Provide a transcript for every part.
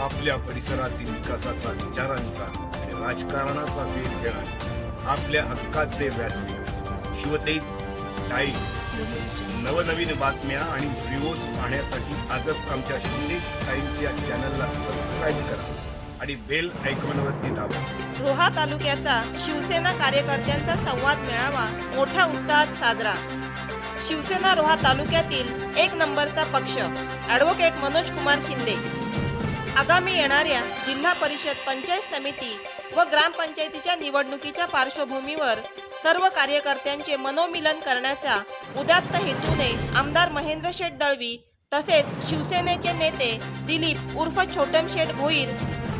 आपल्या परिसरातील विकासाचा विचारांचा राजकारणाचा वेध घेणार आपल्या हक्काचे व्यासपीठ. शिवतेज टाइम्स. नवनवीन बातम्या आणि व्हिडिओज पाहण्यासाठी आजच आमच्या शिंदे टाइम्स या चॅनलला सबस्क्राईब करा आणि बेल आयकॉनवरती दाबा. रोहा तालुक्याचा शिवसेना कार्यकर्त्यांचा संवाद मेळावा मोठ्या उत्साहात साजरा. शिवसेना रोहा तालुक्यातील एक नंबरचा पक्ष. ॲडव्होकेट मनोज कुमार शिंदे. आगामी येणाऱ्या जिल्हा परिषद पंचायत समिती व ग्रामपंचायतीच्या निवडणुकीच्या पार्श्वभूमीवर सर्व कार्यकर्त्यांचे मनोमिलन करण्याचा उदात्त हेतूने आमदार महेंद्र शेठ दळवी तसेच शिवसेनेचे नेते दिलीप उर्फ छोटम शेठ भोईर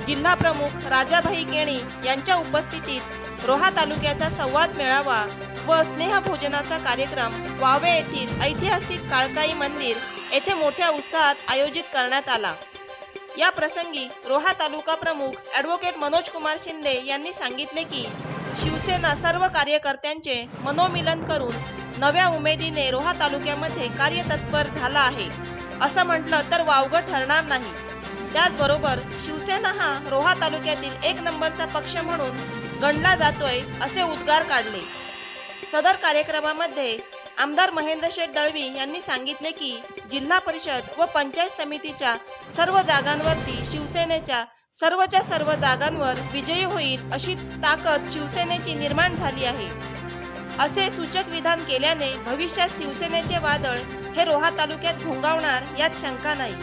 जिल्हा प्रमुख राजाभाई केणी यांच्या उपस्थितीत रोहा तालुक्याचा संवाद मेळावा व स्नेहभोजनाचा कार्यक्रम वावे येथील ऐतिहासिक काळकाई मंदिर येथे मोठ्या उत्साहात आयोजित करण्यात आला. या प्रसंगी रोहा तालुका प्रमुख ॲडव्होकेट मनोज कुमार शिंदे यांनी सांगितले की शिवसेना सर्व कार्यकर्त्यांचे मनोमिलन करून नव्या उमेदीने रोहा तालुक्यामध्ये कार्यतत्पर झाला आहे. असं म्हटलं तर वावगं ठरणार नाही. त्याचबरोबर शिवसेना हा रोहा तालुक्यातील एक नंबरचा पक्ष म्हणून गणला जातोय असे उद्गार काढले. सदर कार्यक्रमामध्ये आमदार महेंद्र शेठ दळवी यांनी सांगितले की जिल्हा परिषद व पंचायत समितीच्या सर्व जागांवरती शिवसेनेच्या सर्वच्या सर्व जागांवर विजयी होईल अशी ताकद शिवसेनेची निर्माण झाली आहे. असे सूचक विधान केल्याने भविष्यात शिवसेनेचे वादळ हे रोहा तालुक्यात घोंगावणार यात शंका नाही.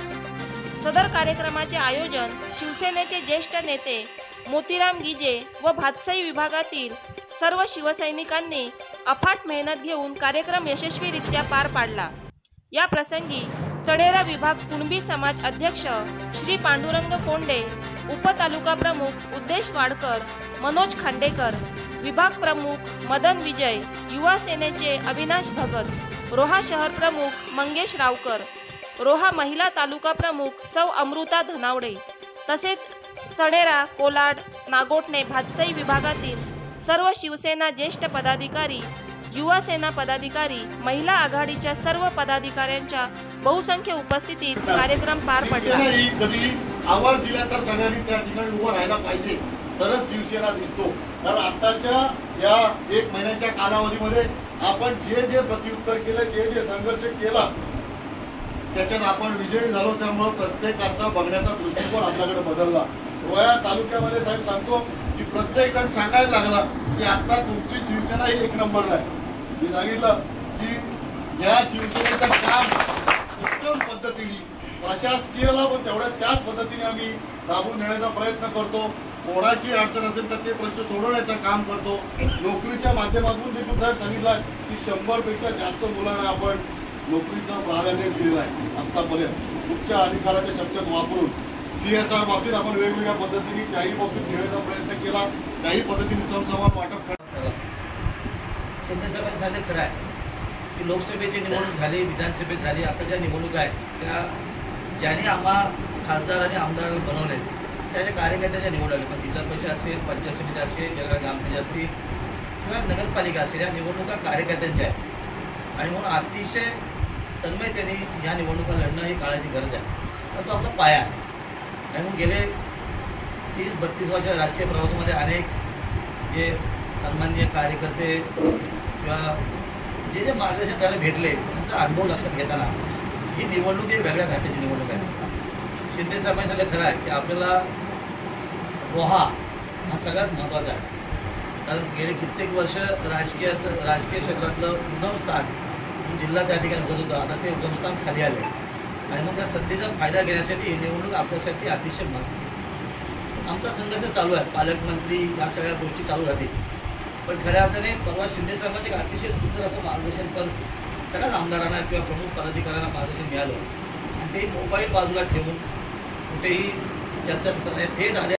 सदर कार्यक्रमाचे आयोजन शिवसेनेचे ज्येष्ठ नेते मोतीराम गिजे व भातसाई विभागातील सर्व शिवसैनिकांनी अफाट मेहनत घेऊन कार्यक्रम यशस्वीरित्या पार पाडला. या प्रसंगी चणेरा विभाग कुणबी समाज अध्यक्ष श्री पांडुरंग कोंडे उपतालुका प्रमुख उद्देश वाडकर मनोज खांडेकर विभाग प्रमुख मदन विजय युवा सेनेचे अविनाश भगत रोहा शहर प्रमुख मंगेश रावकर रोहा महिला तालुका प्रमुख सौ अमृता धनावडे तसेच चणेरा कोलाड नागोठणे भातसई विभागातील सर्व शिवसेना ज्येष्ठ पदाधिकारी युवा सेना पदाधिकारी महिला आघाडीच्या सर्व पदाधिकाऱ्यांच्या बहुसंख्य उपस्थितीत कार्यक्रम पार पडला. कधी आवाज दिला तर सगळ्यांनी त्या ठिकाणी उभं राहायला पाहिजे. तरच शिवसेना दिसतो. तर आताच्या या एक महिन्याच्या कालावधीमध्ये आपण जे जे प्रत्युत्तर केलं जे जे संघर्ष केला त्याच्यात आपण विजयी झालो. त्यामुळे प्रत्येकाचा बघण्याचा दृष्टिकोन आपल्याकडे बदलला. रोया तालुक्यामध्ये साहेब सांगतो की प्रत्येक जण सांगायला लागला की आता तुमची शिवसेना ही एक नंबरला आहे. मी सांगितलं की या शिवसेनेचं काम उत्तम पद्धतीने प्रशासकीयला पण तेवढ्या त्याच पद्धतीने आम्ही राबवून नेण्याचा प्रयत्न करतो. कोणाची अडचण असेल तर ते प्रश्न सोडवण्याचं काम करतो. नोकरीच्या माध्यमातून देखील साहेब सांगितलं की शंभरपेक्षा जास्त मुलांना आपण नोकरीचं प्राधान्य दिलेलं आहे आतापर्यंत उच्च अधिकाराच्या शब्दात वापरून. सी एस आर बाबतीत आपण वेगवेगळ्या पद्धतीने त्याही बाबतीत घेण्याचा प्रयत्न केला. त्याही पद्धतीने समसमान वाटप शिंदे साहेबांनी सांगितलं खरं आहे. की लोकसभेची निवडणूक झाली विधानसभेत झाली आता ज्या निवडणुका आहेत त्या ज्याने आम्हा खासदार आणि आमदार बनवले त्याच्या कार्यकर्त्याच्या निवड निवडल्या पण जिल्हा परिषद असेल पंचायत समिती असेल जळगाव ग्रामपंचायत असतील किंवा नगरपालिका असेल या निवडणुका कार्यकर्त्यांच्या आहेत. आणि म्हणून अतिशय तन्मयतेने ह्या निवडणुका लढणं ही काळाची गरज आहे. तर तो आपला पाया आहे. कारण म्हणून गेले तीस बत्तीस वर्ष राजकीय प्रवासामध्ये अनेक जे सन्माननीय कार्यकर्ते किंवा जे जे मार्गदर्शन त्याला भेटले त्यांचा अनुभव लक्षात घेताना ही निवडणूक ही वेगळ्या घाटाची निवडणूक आहे. शिंदे साहेबांनी सांगितलं खरं आहे की आपल्याला रोहा हा सगळ्यात महत्त्वाचा आहे. कारण गेले कित्येक वर्ष राजकीयाचं राजकीय क्षेत्रातलं उगमस्थान जिल्हा त्या ठिकाणी बघत होतं. आता ते उगमस्थान खाली आले आणि मग त्या संधीचा फायदा घेण्यासाठी ही निवडणूक आपल्यासाठी अतिशय महत्त्वाची आमचा संघर्ष चालू आहे. पालकमंत्री या सगळ्या गोष्टी चालू राहतील. पण खऱ्या अर्थाने परवा शिंदे साहेबांचे एक अतिशय सुंदर असं मार्गदर्शन पण सगळ्याच आमदारांना किंवा प्रमुख पदाधिकाऱ्यांना मार्गदर्शन मिळालं. आणि ते मोबाईल बाजूला ठेवून कुठेही चर्चासत्राने थेट आले